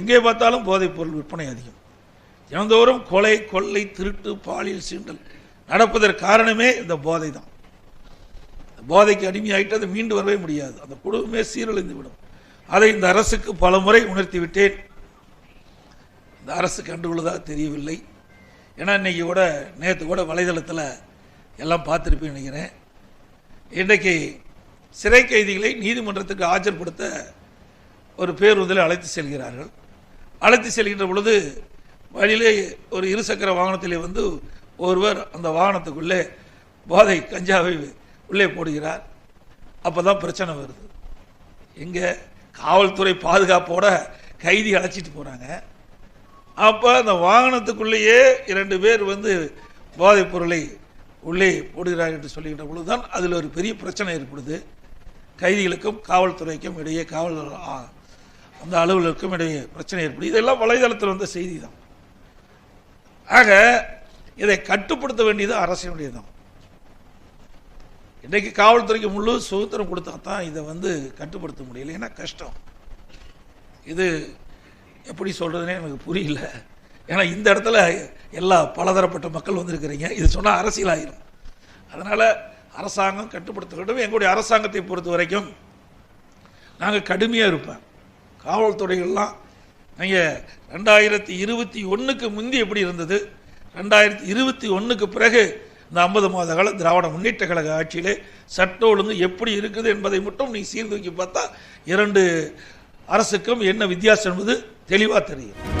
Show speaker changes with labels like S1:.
S1: எங்கே பார்த்தாலும் போதைப் பொருள் விற்பனை அதிகம். தினந்தோறும் கொலை கொள்ளை திருட்டு பாலியல் சீண்டல் நடப்பதற்கு காரணமே இந்த போதை தான். இந்த போதைக்கு அடிமையாகிட்டு அது மீண்டு வரவே முடியாது. அந்த குடும்பமே சீரழிந்து விடும் அதை இந்த அரசுக்கு பல முறை உணர்த்திவிட்டேன். இந்த அரசு கண்டுகொள்ளதாக தெரியவில்லை. ஏன்னா இன்னைக்கு கூட நேற்று கூட வலைதளத்தில் எல்லாம் பார்த்துருப்பேன் நினைக்கிறேன். இன்றைக்கு சிறை கைதிகளை நீதிமன்றத்துக்கு ஆஜர்படுத்த ஒரு பேருந்தில் அழைத்து செல்கிறார்கள். அழைத்து செல்கின்ற பொழுது வழியிலே ஒரு இருசக்கர வாகனத்திலே வந்து ஒருவர் அந்த வாகனத்துக்குள்ளே போதை கஞ்சாவை உள்ளே போடுகிறார். அப்போ தான் பிரச்சனை வருது. எங்கே காவல்துறை பாதுகாப்போட கைதி அழைச்சிட்டு போகிறாங்க அப்போ அந்த வாகனத்துக்குள்ளேயே இரண்டு பேர் வந்து போதைப் பொருளை உள்ளே போடுகிறார்கள் என்று சொல்லுகின்ற பொழுதுதான் அதில் ஒரு பெரிய பிரச்சனை ஏற்படுது. கைதிகளுக்கும் காவல்துறைக்கும் இடையே காவல் அந்த அலுவலருக்கும் இடையே பிரச்சனை ஏற்படுது இதெல்லாம் வலைதளத்தில் வந்த செய்தி தான் ஆக இதை கட்டுப்படுத்த வேண்டியது அரசினுடையதான் இன்றைக்கு காவல்துறைக்கு முழு சுதந்திரம் கொடுத்தா தான் இதை வந்து கட்டுப்படுத்த முடியல. ஏன்னா கஷ்டம். இது எப்படி சொல்கிறதுனே எனக்கு புரியல. ஏன்னா இந்த இடத்துல எல்லா பலதரப்பட்ட மக்கள் வந்திருக்கிறீங்க. இது சொன்னால் அரசியல் ஆகிடும் அதனால் அரசாங்கம் கட்டுப்படுத்த வேண்டும். எங்களுடைய அரசாங்கத்தை பொறுத்த வரைக்கும் நாங்கள் கடுமையாக இருப்பேன் காவல்துறைகள்லாம் நீங்கள் ரெண்டாயிரத்தி இருபத்தி ஒன்றுக்கு முந்தி எப்படி இருந்தது? ரெண்டாயிரத்தி இருபத்தி ஒன்றுக்கு பிறகு இந்த ஐம்பது மாத கால திராவிட முன்னேற்ற கழக ஆட்சியிலே சட்ட ஒழுங்கு எப்படி இருக்குது என்பதை மட்டும் நீ சீர்தூக்கி பார்த்தா இரண்டு அரசுக்கும் என்ன வித்தியாசம் என்பது தெளிவாக தெரியும்.